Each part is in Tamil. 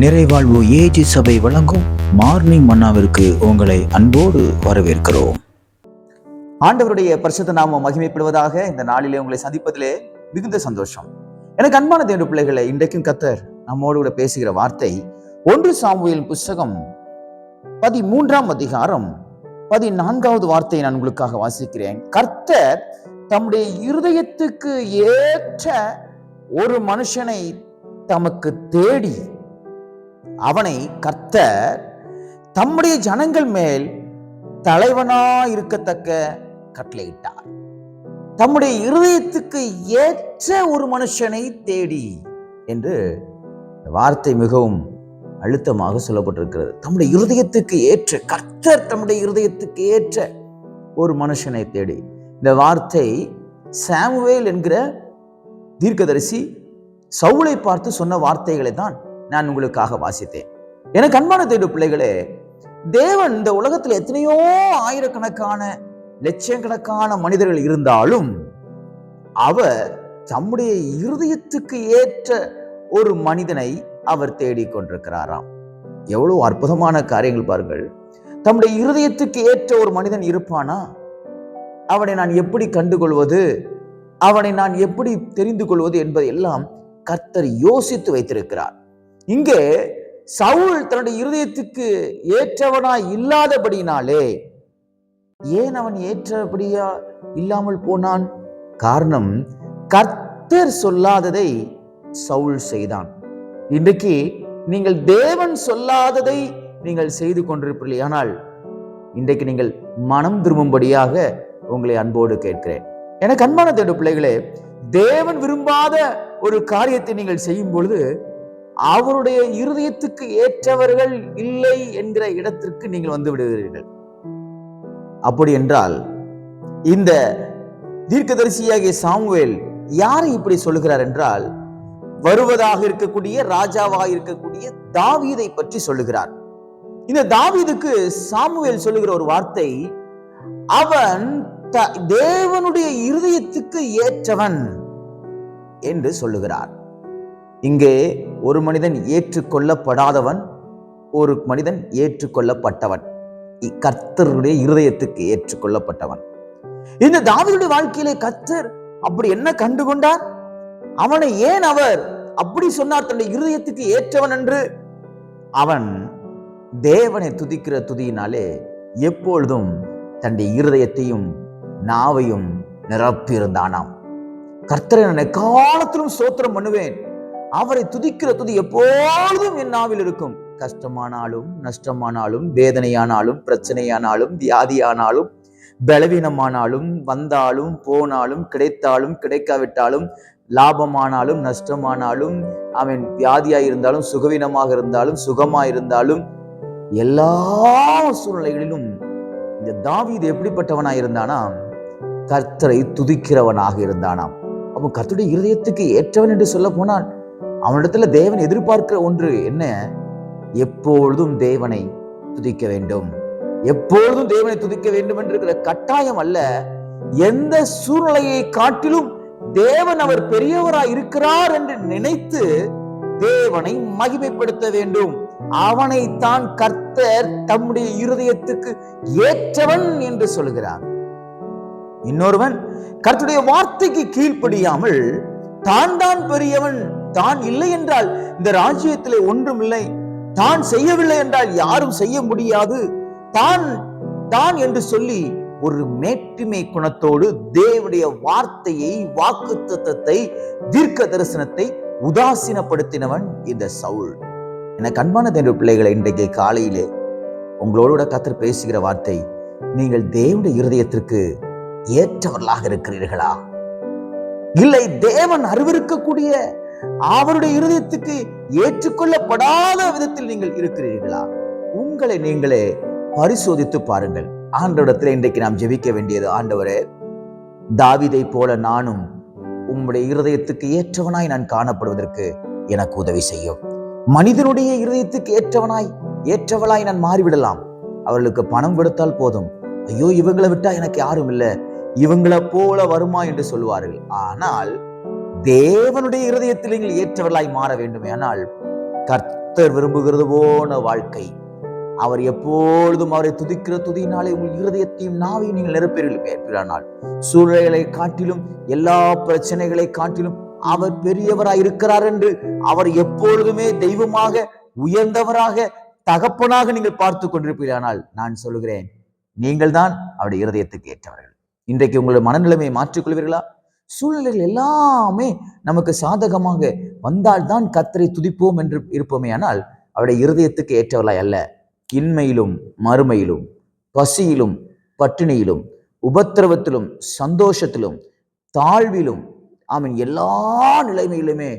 நிறைவாழ்வு ஏஜி சபை வழங்கும் மார்னிங் மன்னாவிற்கு உங்களை அன்போடு வரவேற்கிறோம். ஆண்டவருடைய பரிசுத்த நாம மகிமைப்படுவதாக இந்த நாளிலே உங்களை சந்திப்பதிலே மிகுந்த சந்தோஷம். எனக்கு அன்பான தேவ பிள்ளைகளை இன்றைக்கும் கத்தர் நம்மோடு கூட பேசுகிற வார்த்தை ஒன்று சாமுவேல் புஸ்தகம் பதிமூன்றாம் அதிகாரம் பதினான்காவது வார்த்தையை நான் உங்களுக்காக வாசிக்கிறேன். கர்த்தர் தம்முடைய இருதயத்துக்கு ஏற்ற ஒரு மனுஷனை தமக்கு தேடி அவனை கர்த்தர் தம்முடைய ஜனங்கள் மேல் தலைவனா இருக்கத்தக்க கட்டளையிட்டார். தம்முடைய இருதயத்துக்கு ஏற்ற ஒரு மனுஷனை தேடி என்று இந்த வார்த்தை மிகவும் அழுத்தமாக சொல்லப்பட்டிருக்கிறது. தம்முடைய இருதயத்துக்கு ஏற்ற கர்த்தர் தம்முடைய இருதயத்துக்கு ஏற்ற ஒரு மனுஷனை தேடி. இந்த வார்த்தை சாமுவேல் என்கிற தீர்க்கதரிசி சவுளை பார்த்து சொன்ன வார்த்தைகளை தான் நான் உங்களுக்காக வாசித்தேன். எனக்கு அன்பான தேடு பிள்ளைகளே தேவன் இந்த உலகத்தில் எத்தனையோ ஆயிரக்கணக்கான லட்சக்கணக்கான மனிதர்கள் இருந்தாலும் அவர் தம்முடைய இருதயத்துக்கு ஏற்ற ஒரு மனிதனை அவர் தேடிக் கொண்டிருக்கிறாராம். எவ்வளவு அற்புதமான காரியங்கள் பாருங்கள். தம்முடைய இருதயத்துக்கு ஏற்ற ஒரு மனிதன் இருப்பானா? அவனை நான் எப்படி கண்டுகொள்வது? அவனை நான் எப்படி தெரிந்து கொள்வது என்பதை எல்லாம் கர்த்தர் யோசித்து வைத்திருக்கிறார். இங்கே சவுல் தன்னுடைய இருதயத்துக்கு ஏற்றவனாய் இல்லாதபடினாலே ஏன் அவன் ஏற்றபடியா இல்லாமல் போனான்? காரணம் கர்த்தர் சொல்லாததை சவுல் செய்தான். இன்றைக்கு நீங்கள் தேவன் சொல்லாததை நீங்கள் செய்து கொண்டிருப்பீர்கள் ஆனால் இன்றைக்கு நீங்கள் மனம் திரும்பும்படியாக உங்களை அன்போடு கேட்கிறேன். எனக்கு அன்பான தேடு பிள்ளைகளே தேவன் விரும்பாத ஒரு காரியத்தை நீங்கள் செய்யும் பொழுது அவருடைய இருதயத்துக்கு ஏற்றவர்கள் இல்லை என்கிற இடத்திற்கு நீங்கள் வந்து விடுகிறீர்கள். அப்படி என்றால் இந்த தீர்க்கதரிசியாகிய சாமுவேல் யாரை இப்படி சொல்லுகிறார் என்றால் வருவதாக இருக்கக்கூடிய ராஜாவாக இருக்கக்கூடிய தாவீதை பற்றி சொல்லுகிறார். இந்த தாவீதுக்கு சாமுவேல் சொல்லுகிற ஒரு வார்த்தை அவன் த- தேவனுடைய இருதயத்துக்கு ஏற்றவன் என்று சொல்லுகிறார். இங்கே ஒரு மனிதன் ஏற்றுக்கொள்ளப்படாதவன் ஒரு மனிதன் ஏற்றுக்கொள்ளப்பட்டவன். கர்த்தருடைய இருதயத்துக்கு ஏற்றுக்கொள்ளப்பட்டவன். இந்த தாவீதுடைய வாழ்க்கையிலே கர்த்தர் அப்படி என்ன கண்டுகொண்டார்? அவனை ஏன் அவர் அப்படி சொன்னார்? தன்னுடைய இருதயத்துக்கு ஏற்றவன் என்று. அவன் தேவனை துதிக்கிற துதியினாலே எப்பொழுதும் தன்னுடைய இருதயத்தையும் நாவையும் நிரப்பியிருந்தானாம். கர்த்தரை நான் எக்காலத்திலும் சோத்திரம் பண்ணுவேன். அவரை துதிக்கிற துதி எப்பொழுதும் என் நாவில் இருக்கும். கஷ்டமானாலும் நஷ்டமானாலும் வேதனையானாலும் பிரச்சனையானாலும் வியாதியானாலும் பலவீனமானாலும் வந்தாலும் போனாலும் கிடைத்தாலும் கிடைக்காவிட்டாலும் லாபமானாலும் நஷ்டமானாலும் அவன் வியாதியா இருந்தாலும் சுகவீனமாக இருந்தாலும் சுகமா இருந்தாலும் எல்லா சூழ்நிலைகளிலும் இந்த தாவீது எப்படிப்பட்டவனா இருந்தானா கர்த்தரை துதிக்கிறவனாக இருந்தானாம். அப்போ கர்த்தருடைய இருதயத்துக்கு ஏற்றவன் என்று சொல்ல போனால் அவனிடத்துல தேவன் எதிர்பார்க்கிற ஒன்று என்ன? எப்பொழுதும் தேவனை துதிக்க வேண்டும். எப்பொழுதும் தேவனை துதிக்க வேண்டும் என்று இருக்கிற கட்டாயம் அல்ல. எந்த சூழ்நிலையை காட்டிலும் தேவன் அவர் பெரியவராய் இருக்கிறார் என்று நினைத்து தேவனை மகிமைப்படுத்த வேண்டும். அவனை தான் கர்த்தர் தம்முடைய இருதயத்துக்கு ஏற்றவன் என்று சொல்கிறார். இன்னொருவன் கர்த்துடைய வார்த்தைக்கு கீழ்ப்படியாமல் தான் தான் பெரியவன் தான் இல்லை என்றால் இந்த ராஜ்யத்திலே ஒன்றும் இல்லை. தான் செய்யவில்லை என்றால் யாரும் செய்ய முடியாது. தான் தான் என்று சொல்லி ஒரு மேட்டுமை குணத்தோடு தேவனுடைய வார்த்தையை வாக்கு தத்தத்தை தீர்க்க தரிசனத்தை உதாசீனப்படுத்தினவன் இந்த சவுல். எனக்கு அன்பான தேவ பிள்ளைகளை இன்றைக்கு காலையிலே உங்களோடு கூட கத்தர் பேசுகிற வார்த்தை நீங்கள் தேவனுடைய இருதயத்திற்கு ஏற்றவர்களாக இருக்கிறீர்களா? இல்லை தேவன் அறிவிருக்கக்கூடிய அவருடைய இருதயத்துக்கு ஏற்றுக்கொள்ளப்படாத விதத்தில் நீங்கள் இருக்கிறீர்களா? உங்களை நீங்களே பரிசோதித்து பாருங்கள். ஆண்டவரிடத்தில் இன்றைக்கு நாம் ஜெபிக்க வேண்டியது ஆண்டவரே தாவிதை போல நானும் உம்முடைய இருதயத்துக்கு ஏற்றவனாய் நான் காணப்படுவதற்கு எனக்கு உதவி செய்யும். மனிதனுடைய இருதயத்துக்கு ஏற்றவனாய் ஏற்றவளாய் நான் மாறிவிடலாம். அவர்களுக்கு பணம் கொடுத்தால் போதும். ஐயோ இவங்களை விட்டா எனக்கு யாரும் இல்லை. இவங்களை போல வருமா என்று சொல்லுவார்கள். ஆனால் தேவனுடைய இருதயத்தில் நீங்கள் ஏற்றவர்களாய் மாற வேண்டுமே. ஆனால் கர்த்தர் விரும்புகிறது போன வாழ்க்கை. அவர் எப்பொழுதும் அவரை துதிக்கிற துதியினாலே உங்கள் இருதயத்தையும் நாவையும் நீங்கள் நிரப்பீர்கள் ஏற்பிறானால் சூழ்நிலைகளை காட்டிலும் எல்லா பிரச்சனைகளை காட்டிலும் அவர் பெரியவராய் இருக்கிறார் என்று அவர் எப்பொழுதுமே தெய்வமாக உயர்ந்தவராக தகப்பனாக நீங்கள் பார்த்து கொண்டிருப்பீரானால் நான் சொல்லுகிறேன் நீங்கள் தான் அவருடைய இருதயத்துக்கு ஏற்றவர்கள். இன்றைக்கு உங்களுடைய மனநிலைமையை மாற்றிக்கொள்வீர்களா சூழ்நிலைகள் எல்லாமே நமக்கு சாதகமாக வந்தால்தான் கத்தரை துதிப்போம் என்று இருப்போமே. ஆனால் அவருடைய இருதயத்துக்கு ஏற்றவர்களாய் அல்ல. இன்மையிலும் மறுமையிலும் பசியிலும் பட்டினியிலும் உபத்திரவத்திலும் சந்தோஷத்திலும் தாழ்விலும் ஆமீன் எல்லா நிலைமையிலுமே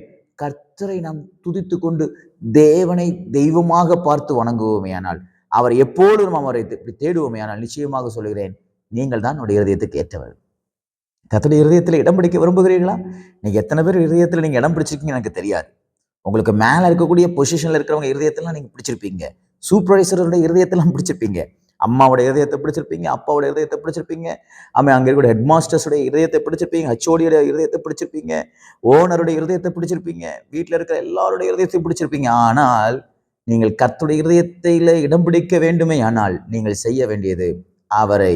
கர்த்தரை நாம் துதித்து கொண்டு தேவனை தெய்வமாக பார்த்து வணங்குவோமே. ஆனால் அவர் எப்பொழுதும் அவரை இப்படி தேடுவோமே. ஆனால் நிச்சயமாக சொல்கிறேன் நீங்கள் தான் உடைய இருதயத்துக்கு ஏற்றவர்கள். கத்துடைய இருதயத்தில் இடம் பிடிக்க விரும்புகிறீர்களா? நீங்கள் எத்தனை பேர் இருதயத்தில் நீங்கள் இடம் பிடிச்சிருக்கீங்க எனக்கு தெரியாது. உங்களுக்கு மேலே இருக்கக்கூடிய பொசிஷனில் இருக்கிறவங்க இருதயத்தெல்லாம் நீங்கள் பிடிச்சிருப்பீங்க. சூப்பர்வைசருடைய இருதயத்தெல்லாம் பிடிச்சிருப்பீங்க. அம்மாவோட இதயத்தை பிடிச்சிருப்பீங்க அப்பாவோட இதயத்தை பிடிச்சிருப்பீங்க. ஆமாம் அங்கே இருக்கக்கூடிய ஹெட் இதயத்தை பிடிச்சிருப்பீங்க ஹச்ஓடியோட இதயத்தை பிடிச்சிருப்பீங்க. ஓனருடைய இதயத்தை பிடிச்சிருப்பீங்க. வீட்டில் இருக்கிற எல்லாருடைய இருதயத்தை பிடிச்சிருப்பீங்க. ஆனால் நீங்கள் கத்துடைய இருதயத்தில இடம் பிடிக்க வேண்டுமே ஆனால் நீங்கள் செய்ய வேண்டியது அவரை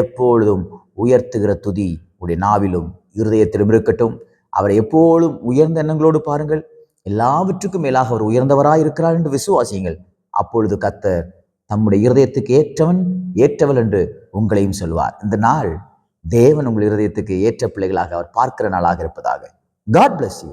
எப்பொழுதும் உயர்த்துகிற துதி உடைய நாவிலும் இருதயத்திலும் இருக்கட்டும். அவரை எப்போதும் உயர்ந்த எண்ணங்களோடு பாருங்கள். எல்லாவற்றுக்கும் மேலாக அவர் உயர்ந்தவராக இருக்கிறார் என்று விசுவாசியுங்கள். அப்பொழுது கத்தர் தம்முடைய இருதயத்துக்கு ஏற்றவன் ஏற்றவள் என்று உங்களையும் சொல்வார். இந்த நாள் தேவன் உங்கள் இருதயத்துக்கு ஏற்ற பிள்ளைகளாக அவர் பார்க்கிற நாளாக இருப்பதாக. God bless you